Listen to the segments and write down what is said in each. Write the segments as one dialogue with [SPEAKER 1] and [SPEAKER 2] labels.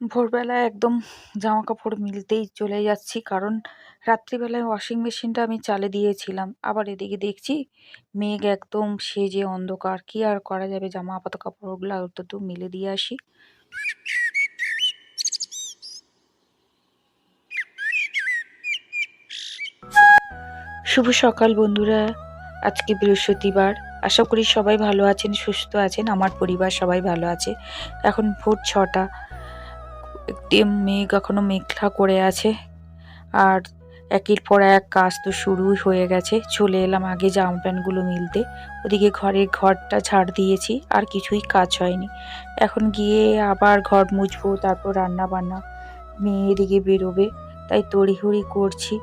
[SPEAKER 1] ভোরবেলায় একদম জামা কাপড় মিলতেই চলে যাচ্ছি। কারণ রাত্রিবেলায় ওয়াশিং মেশিনটা আমি চালে দিয়েছিলাম। আবার এদিকে দেখছি মেঘ একদম সেজে অন্ধকার। কি আর করা যাবে? জামা আপাতত কাপড়গুলো তো মিলে দিয়ে আসি। শুভ সকাল বন্ধুরা। আজকে বৃহস্পতিবার। আশা করি সবাই ভালো আছেন, সুস্থ আছেন। আমার পরিবার সবাই ভালো আছে। এখন ভোর ছটা। একদম মেঘ এখনও মেঘলা করে আছে। আর একের পর এক কাজ তো শুরুই হয়ে গেছে। চলে এলাম আগে জামা প্যান্টগুলো মিলতে। ওদিকে ঘরে ঘরটা ঝাড় দিয়েছি, আর কিছুই কাজ হয়নি। এখন গিয়ে আবার ঘর মুছবো, তারপর রান্না বান্না মেয়ে এদিকে বেরোবে, তাই তড়িহড়ি করছি।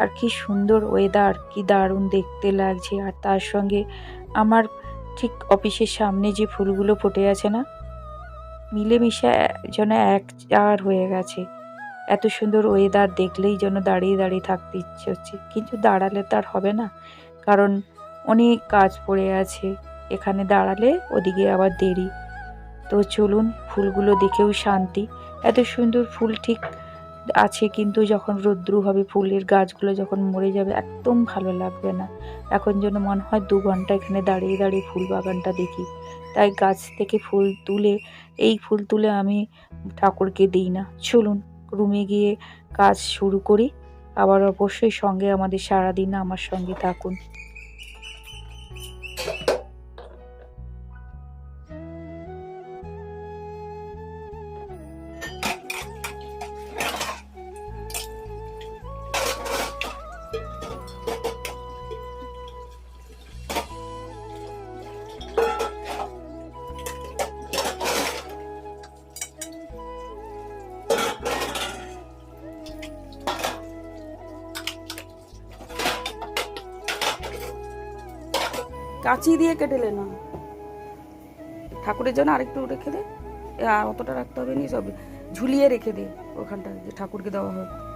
[SPEAKER 1] আর কি সুন্দর ওয়েদার কি দারুণ দেখতে লাগছে। আর তার সঙ্গে আমার ঠিক অফিসের সামনে যে ফুলগুলো ফুটে আছে না মিলেমিশে যেন এক চার হয়ে গেছে। এত সুন্দর ওয়েদার দেখলেই যেন দাঁড়িয়ে দাঁড়িয়ে থাকতে ইচ্ছে হচ্ছে। কিন্তু দাঁড়ালে তো আর হবে না, কারণ অনেক কাজ পড়ে আছে। এখানে দাঁড়ালে ওদিকে আবার দেরি। তো চলুন, ফুলগুলো দেখেও শান্তি। এত সুন্দর ফুল ঠিক আছে, কিন্তু যখন রৌদ্রু হবে, ফুলের গাছগুলো যখন মরে যাবে, একদম ভালো লাগবে না। এখন যেন মনে হয় দু ঘণ্টা এখানে দাঁড়িয়ে দাঁড়িয়ে ফুল বাগানটা দেখি। তাই গাছ থেকে ফুল তুলে, এই ফুল তুলে আমি ঠাকুরকে দিই না। চলুন রুমে গিয়ে কাজ শুরু করি। আবার অবশ্যই সঙ্গে আমাদের সারাদিন আমার সঙ্গে থাকুন।
[SPEAKER 2] কাঁচি দিয়ে কেটেলে না। ঠাকুরের জন্য আরেকটু রেখে দে। আর অতটা রাখতে হবে নি, সব ঝুলিয়ে রেখে দে ওখানটা যে ঠাকুরকে দেওয়া হবে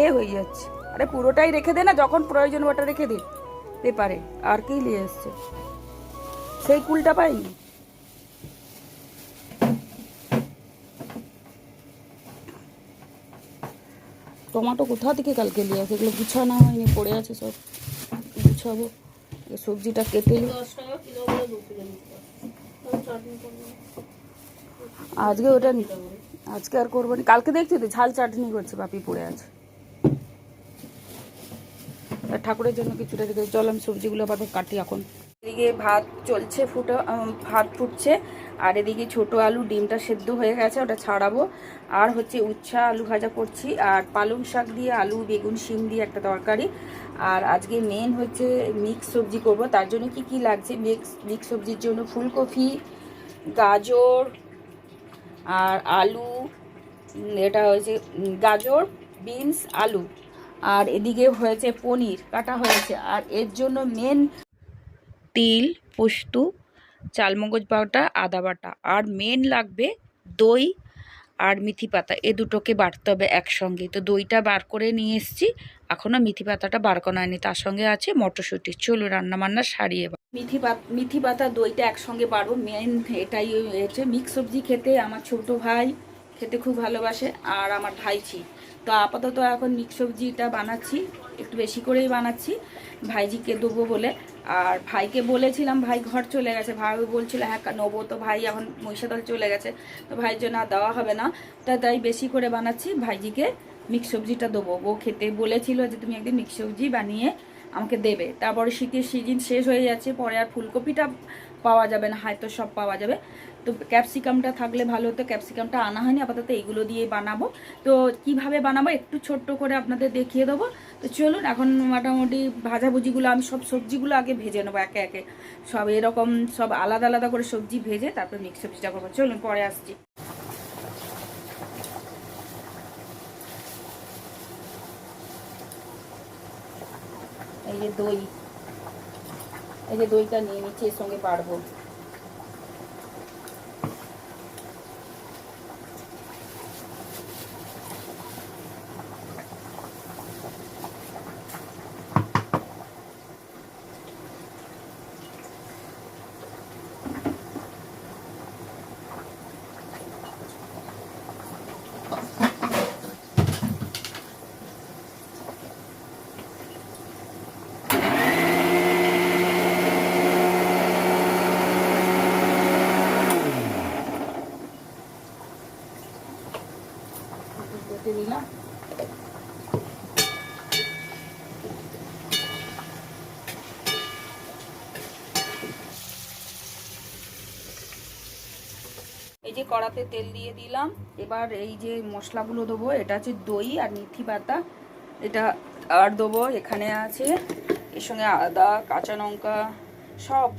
[SPEAKER 2] এ, হয়ে যাচ্ছে। আরে পুরোটাই রেখে দে না, যখন প্রয়োজন ওটা রেখে দে। পেপারে আর কি নিয়ে এসছে? সেই কুলটা পাইনি। টমাটো কোথা থেকে কালকে নিয়ে আসে? এগুলো গুছানো হয়নি, পড়ে আছে সব। গুছাবো। সবজিটা কেটে নিই। আজকে ওটা নি আজকে আর করব না। কালকে দেখছি তো ঝাল চাটনি করছে বাপি পড়ে আছে। ঠাকুরের জন্য কিছুটা রেখে চল আমি সবজিগুলো আবার কাটি এখন। এদিকে ভাত চলছে ফুটো ভাত ফুটছে। আর এদিকে ছোট আলু ডিমটা সেদ্ধ হয়ে গেছে, ওটা ছাড়াবো। আর হচ্ছে উচ্ছা আলু ভাজা করছি, আর পালং শাক দিয়ে আলু, বেগুন, শিম দিয়ে একটা তরকারি। আর আজকে মেন হচ্ছে মিক্স সবজি করব, তার জন্য কি কি লাগছে? মিক্স মিক্স সবজির জন্য ফুলকপি, গাজর, আর আলু এটা হয়েছে গাজর, বিনস, আলু। আর এদিকে হয়েছে পনির, কাটা হয়েছে। আর এর জন্য মেন তিল, পোস্ত চালমগজ বাটা, আদা বাটা। আর মেন লাগবে দই আর মিথি পাতা। এ দুটোকে বাড়তে হবে একসঙ্গে। তো দইটা বার করে নিয়ে এসেছি। এখনও মিথি পাতাটা বার করা হয়নি। তার সঙ্গে আছে মটরশুঁটি। চলো রান্না বান্না সারিয়ে মিথি পাতা মিথি পাতা, দইটা একসঙ্গে বাড়বো মেন এটাই হয়েছে মিক্স সবজি খেতে। আমার ছোট ভাই খেতে খুব ভালোবাসে আর আমার ভাইছি তো আপাতত এখন মিক্স সবজিটা বানাচ্ছি, একটু বেশি করেই বানাচ্ছি, ভাইজিকে দেবো বলে। আর ভাইকে বলেছিলাম, ভাই ঘর চলে গেছে। ভাই বলছিল হ্যাঁ নেব। তো ভাই এখন মহিষাদল চলে গেছে। তো ভাইয়ের জন্য আর দেওয়া হবে না। তা তাই বেশি করে বানাচ্ছি। ভাইজিকে মিক্স সবজিটা দেবো। ও খেতে বলেছিল যে, তুমি একদিন মিক্স সবজি বানিয়ে আমাকে দেবে। তারপরে শীতের সিজন শেষ হয়ে যাচ্ছে, পরে আর ফুলকপিটা পাওয়া যাবে না, হয়তো সব পাওয়া যাবে। তো ক্যাপসিকামটা থাকলে ভালো হতো ক্যাপসিকামটা আনা হয়নি, আপাতত এইগুলো দিয়ে বানাবো। তো কীভাবে বানাবো একটু ছোট্ট করে আপনাদের দেখিয়ে দেবো। তো চলুন, এখন মোটামুটি ভাজাভুজিগুলো আমি সব সবজিগুলো আগে ভেজে নেব একে একে। সব এরকম সব আলাদা আলাদা করে সবজি ভেজে তারপর মিক্স সবজিটা করব চলুন, পরে আসছি। যে দই এই যে দইটা নিয়ে নিচ্ছি এর সঙ্গে পারব। কেটে দিলাম এই যে কড়াতে তেল দিয়ে দিলাম। এবার এই যে মশলাগুলো দেবো, এটা হচ্ছে দই আর মেথি পাতা। এটা আর দেবো, এখানে আছে এর সঙ্গে আদা, কাঁচা লঙ্কা, সব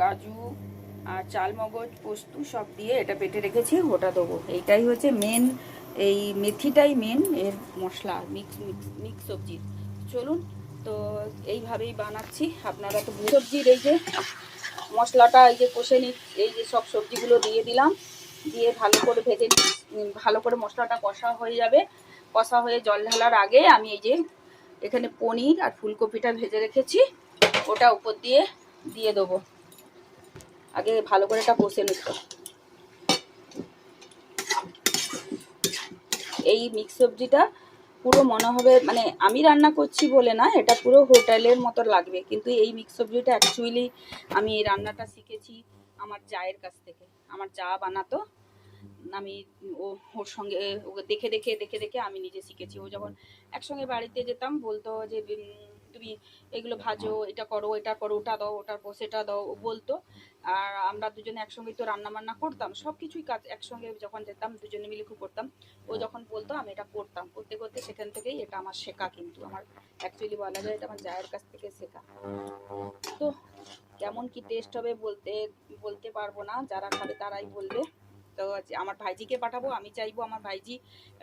[SPEAKER 2] কাজু আর চালমগজ, পোস্ত সব দিয়ে এটা পেটে রেখেছি, ওটা দেবো। এইটাই হচ্ছে মেন এই মেথিটাই মেন এর মশলা মিক্স মিক্স সবজির চলুন, তো এইভাবেই বানাচ্ছি। আপনারা তো সবজির এই যে মশলাটা এই যে কষে নি এই যে সব সবজিগুলো দিয়ে দিলাম। দিয়ে ভালো করে ভেজে ভালো করে মশলাটা কষা হয়ে যাবে। কষা হয়ে জল ঢালার আগে আমি এই যে এখানে পনির আর ফুলকপিটা ভেজে রেখেছি। ওটা উপর দিয়ে দিয়ে দেবো। আগে ভালো করে এটা কষে নিতে এই মিক্স সবজিটা পুরো মনে হবে মানে আমি রান্না করছি বলে না, এটা পুরো হোটেলের মতো লাগবে। কিন্তু এই মিক্স সবজিটা অ্যাকচুয়ালি আমি এই রান্নাটা শিখেছি আমার জায়ের কাছ থেকে। আমার যা বানাতো, আমি ও, ওর সঙ্গে দেখে দেখে দেখে দেখে আমি নিজে শিখেছি। ও যখন একসঙ্গে বাড়িতে যেতাম, বলতো যে তুমি এগুলো ভাজো, এটা করো এটা করো, ওটা দাও ওটার সেটা দাও। বলতো আর আমরা দুজনে একসঙ্গে তো রান্না বান্না করতাম সব কিছুই কাজ একসঙ্গে যখন যেতাম দুজনে মিলে খুব করতাম। ও যখন বলতো আমি এটা করতাম। করতে করতে সেখান থেকেই এটা আমার শেখা কিন্তু। আমার অ্যাকচুয়ালি বলা যায় এটা আমার জায়ের কাছ থেকে শেখা। তো কেমন কি টেস্ট হবে বলতে বলতে পারব না। যারা খাবে তারাই বলবে। তো আমার ভাইজিকে পাঠাবো আমি চাইব আমার ভাইজি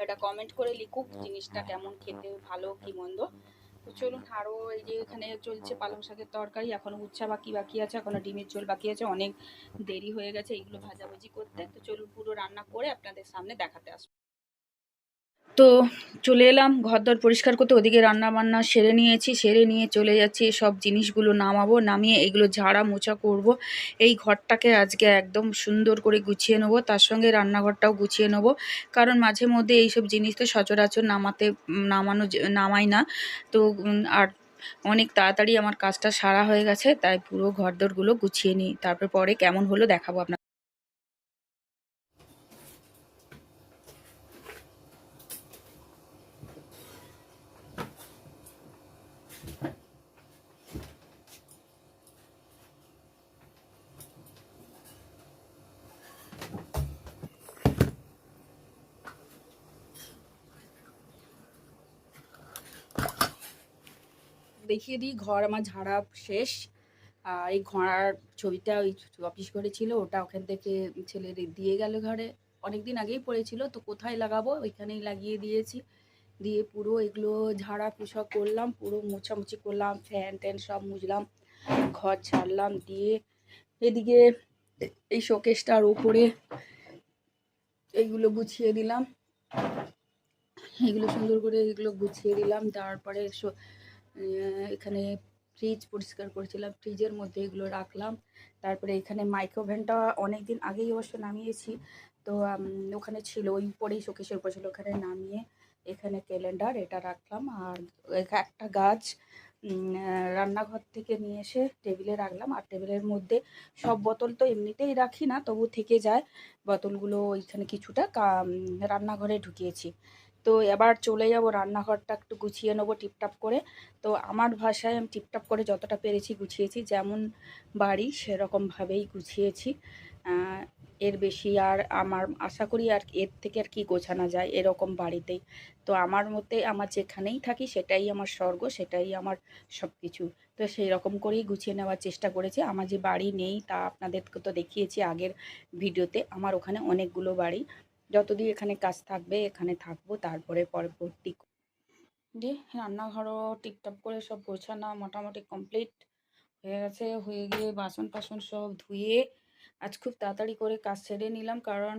[SPEAKER 2] এটা কমেন্ট করে লিখুক জিনিসটা কেমন খেতে ভালো কি মন্দ। তো চলুন আরও এই যে এখানে চলছে পালং শাকের তরকারি এখনও উচ্ছা বাকি বাকি আছে এখনও ডিমের ঝোল বাকি আছে, অনেক দেরি হয়ে গেছে এইগুলো ভাজাভুজি করতে। তো চলুন পুরো রান্না করে আপনাদের সামনে দেখাতে আসব। তো চলে এলাম, ঘরদর পরিষ্কার করতে, ওদিকে রান্না বান্না সেরে নিয়েছি, সেরে নিয়ে চলে যাচ্ছি সব জিনিসগুলো নামাবো, নামিয়ে এগুলো ঝাড়া মোছা করব। এই ঘরটাকে আজকে একদম সুন্দর করে গুছিয়ে নেব, তার সঙ্গে রান্নাঘরটাও গুছিয়ে নেব। কারণ মাঝে মধ্যে এইসব জিনিস তো সচরাচর নামাতে, নামানো নামাই না। তো আর অনেক তাড়াতাড়ি আমার কাজটা সারা হয়ে গেছে, তাই পুরো ঘরদরগুলো গুছিয়ে নিই। তারপর পরে কেমন হলো দেখাবো আপনার দেখিয়ে দিই, ঘর আমার ঝাড়া শেষ। আর এই ঘোড়ার ছবিটা ওই অফিস ঘরে ছিল, ওটা ওখান থেকে ছেলে দিয়ে গেল ঘরে। অনেক দিন আগেই পড়েছিল, তো কোথায় লাগাবো? ওইখানেই লাগিয়ে দিয়েছি। দিয়ে পুরো এগুলো ঝাড়া পোছা করলাম, পুরো মোছামুছি করলাম, ফ্যান ট্যান সব মুছলাম, ঘর ছাড়লাম, দিয়ে এদিকে এই শোকেসটার উপরে এইগুলো গুছিয়ে দিলাম। এগুলো সুন্দর করে এগুলো গুছিয়ে দিলাম, তারপরে এখানে ফ্রিজ পরিষ্কার করেছিলাম ফ্রিজের মধ্যে এগুলো রাখলাম। তারপরে এখানে মাইক্রোভেনটা অনেক দিন আগেই অবশ্য নামিয়েছি। তো ওখানে ছিল, ওই উপরেই শোকেশের উপর ছিল, ওখানে নামিয়ে এখানে ক্যালেন্ডার এটা রাখলাম। আর একটা গাছ রান্নাঘর থেকে নিয়ে এসে টেবিলে রাখলাম। আর টেবিলের মধ্যে সব বোতল তো এমনিতেই রাখি না, তবু থেকে যায়। বোতলগুলো ওইখানে কিছুটা রান্নাঘরে ঢুকিয়েছি। তো এবার চলে যাব রান্নাঘরটা একটু গুছিয়ে নেব টিপটাপ করে। তো আমার ভাষায় আমি টিপটাপ করে যতটা পেরেছি গুছিয়েছি, যেমন বাড়ি সেরকমভাবেই গুছিয়েছি। এর বেশি আর আমার, আশা করি আর এর থেকে আর কি গোছানো যায় এরকম বাড়িতেই। তো আমার মতে আমার যেখানেই থাকি সেটাই আমার স্বর্গ, সেটাই আমার সব কিছু তো সেই রকম করেই গুছিয়ে নেওয়ার চেষ্টা করেছি। আমার যে বাড়ি নেই তা আপনাদেরকে তো দেখিয়েছি আগের ভিডিওতে। আমার ওখানে অনেকগুলো বাড়ি। যতদিন এখানে কাজ থাকবে, এখানে থাকব, তারপরে পরবর্তী দিয়ে রান্নাঘরও টিপটপ করে সব গোছানো, মোটামুটি কমপ্লিট হয়ে গেছে। হয়ে গিয়ে বাসন টাসন সব ধুয়ে আজ খুব তাড়াতাড়ি করে কাজ সেরে নিলাম কারণ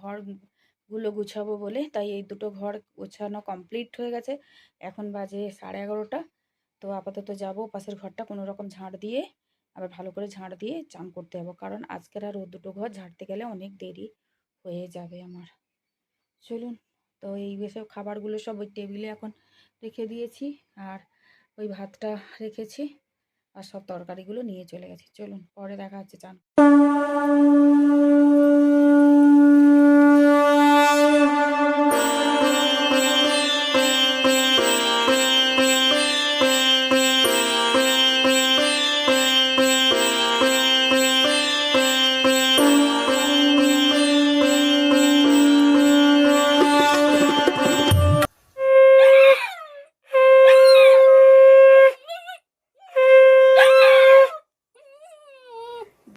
[SPEAKER 2] ঘরগুলো গুছাবো বলে, তাই এই দুটো ঘর গোছানো কমপ্লিট হয়ে গেছে। এখন বাজে সাড়ে এগারোটা। তো আপাতত যাব পাশের ঘরটা কোনো রকম ঝাড় দিয়ে, আবার ভালো করে ঝাড় দিয়ে চান করতে যাব। কারণ আজকের আর ও দুটো ঘর ঝাড়তে গেলে অনেক দেরি। হয়ে যাবে আমার। চলুন, তো এই সব খাবারগুলো সব ওই টেবিলে এখন রেখে দিয়েছি আর ওই ভাতটা রেখেছি আর সব তরকারিগুলো নিয়ে চলে গেছি। চলুন, পরে দেখা হচ্ছে, চান।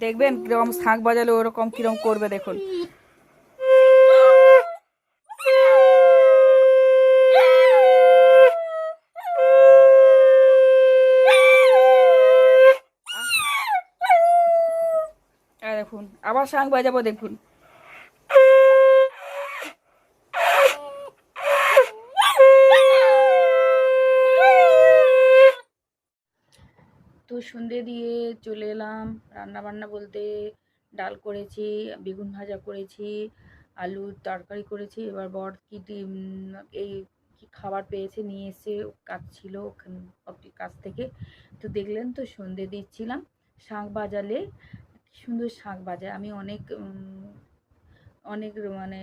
[SPEAKER 2] দেখবেন কীরকম শাঁখ বাজালে ওরকম কীরকম করবে দেখুন। দেখুন আবার শাঁখ বাজাবো দেখুন। সন্ধে দিয়ে চলে এলাম। রান্না বান্না বলতে ডাল করেছি, বেগুন ভাজা করেছি আলুর তরকারি করেছি, এবার বর কি এই কি খাবার পেয়েছে নিয়ে এসে কাজ ছিল কাছ থেকে। তো দেখলেন তো সন্ধে দিচ্ছিলাম শাঁখ বাজালে সুন্দর শাঁখ বাজায়। আমি অনেক অনেক মানে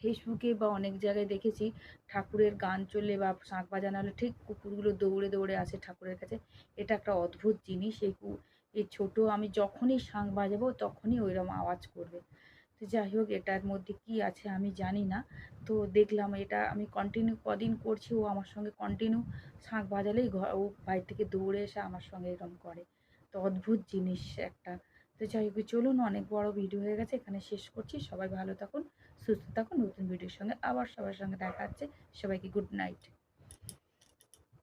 [SPEAKER 2] ফেসবুকে বা অনেক জায়গায় দেখেছি, ঠাকুরের গান চললে বা শাঁখ বাজানো হলে ঠিক কুকুরগুলো দৌড়ে দৌড়ে আসে ঠাকুরের কাছে। এটা একটা অদ্ভুত জিনিস, এই এই ছোটো আমি যখনই শাঁখ বাজাবো তখনই ওইরকম আওয়াজ করবে। তো যাই হোক, এটার মধ্যে কি আছে আমি জানি না। তো দেখলাম এটা আমি কন্টিনিউ কদিন করছি, ও আমার সঙ্গে কন্টিনিউ শাঁখ বাজালেই ঘর ও বাইরে থেকে দৌড়ে এসে আমার সঙ্গে এরকম করে। তো অদ্ভুত জিনিস একটা। তো যাই হোক, চলুন অনেক বড় ভিডিও হয়ে গেছে, এখানে শেষ করছি। সবাই ভালো থাকুন। সুস্থ থাকুন নতুন ভিডিওর সঙ্গে আবার সবার সঙ্গে দেখা হচ্ছে। সবাইকে গুড নাইট